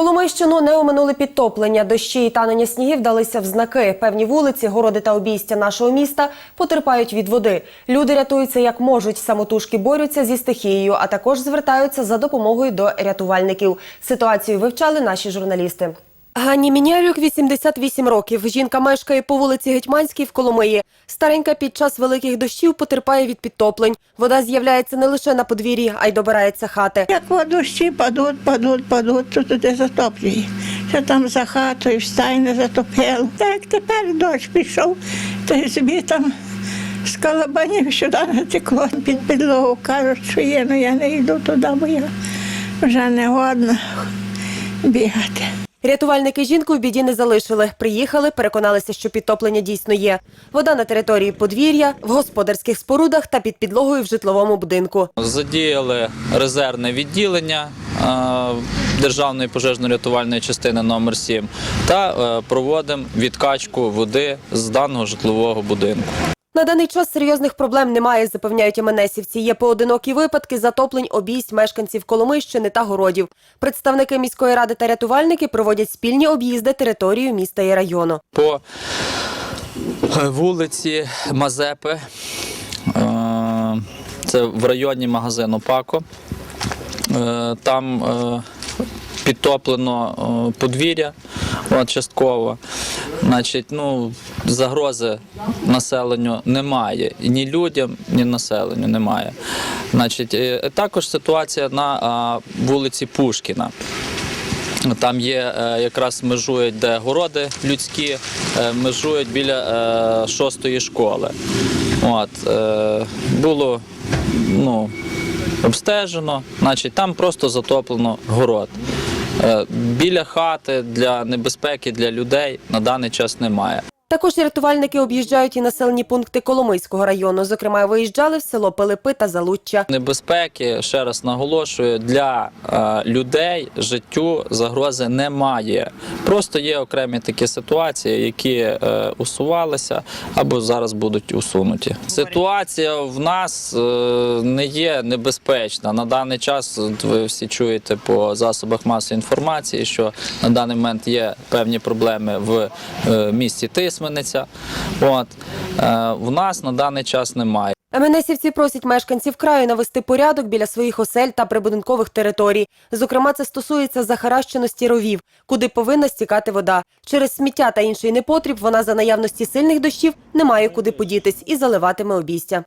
Коломийщину не оминули підтоплення. Дощі і танення снігів далися в знаки. Певні вулиці, городи та обійстя нашого міста потерпають від води. Люди рятуються як можуть, самотужки борються зі стихією, а також звертаються за допомогою до рятувальників. Ситуацію вивчали наші журналісти. Ганні Мінярюк 88 років. Жінка мешкає по вулиці Гетьманській в Коломиї. Старенька під час великих дощів потерпає від підтоплень. Вода з'являється не лише на подвір'ї, а й добирається хати. Як дощі падуть, падуть, падуть, то туди затоплює. Ще там за хатою в стайне затопило. Як тепер дощ пішов, то й собі там з калабанів сюди натекло під підлогу. Кажуть, що є, але я не йду туди, бо я вже не годна бігати. Рятувальники жінку в біді не залишили. Приїхали, переконалися, що підтоплення дійсно є. Вода на території подвір'я, в господарських спорудах та під підлогою в житловому будинку. Задіяли резервне відділення Державної пожежно-рятувальної частини номер 7 та е, проводимо відкачку води з даного житлового будинку. На даний час серйозних проблем немає, запевняють МНСівці. Є поодинокі випадки затоплень обійсть мешканців Коломийщини та городів. Представники міської ради та рятувальники проводять спільні об'їзди територію міста і району. По е, вулиці Мазепи, е, це в районі магазину Пако. Е, Там підтоплено подвір'я частково. Значить, ну, загрози населенню немає. Ні людям, ні населенню немає. Значить, е, також ситуація на вулиці Пушкіна. Там є е, якраз межують, де городи людські, е, межують біля шостої школи. От, було ну, обстежено, значить, там просто затоплено город. Е, біля хати для небезпеки для людей на даний час немає. Також рятувальники об'їжджають і населені пункти Коломийського району. Зокрема, виїжджали в село Пилипи та Залуччя. Небезпеки, ще раз наголошую, для е, людей життю загрози немає. Просто є окремі такі ситуації, які е, усувалися або зараз будуть усунуті. Ситуація в нас е, не є небезпечна. На даний час ви всі чуєте по засобах масової інформації, що на даний момент є певні проблеми в е, місті Тисмениця. От е, в нас на даний час немає. МНСівці просять мешканців краю навести порядок біля своїх осель та прибудинкових територій. Зокрема, це стосується захаращеності ровів, куди повинна стікати вода. Через сміття та інший непотріб вона за наявності сильних дощів не має куди подітись і заливатиме обійстя.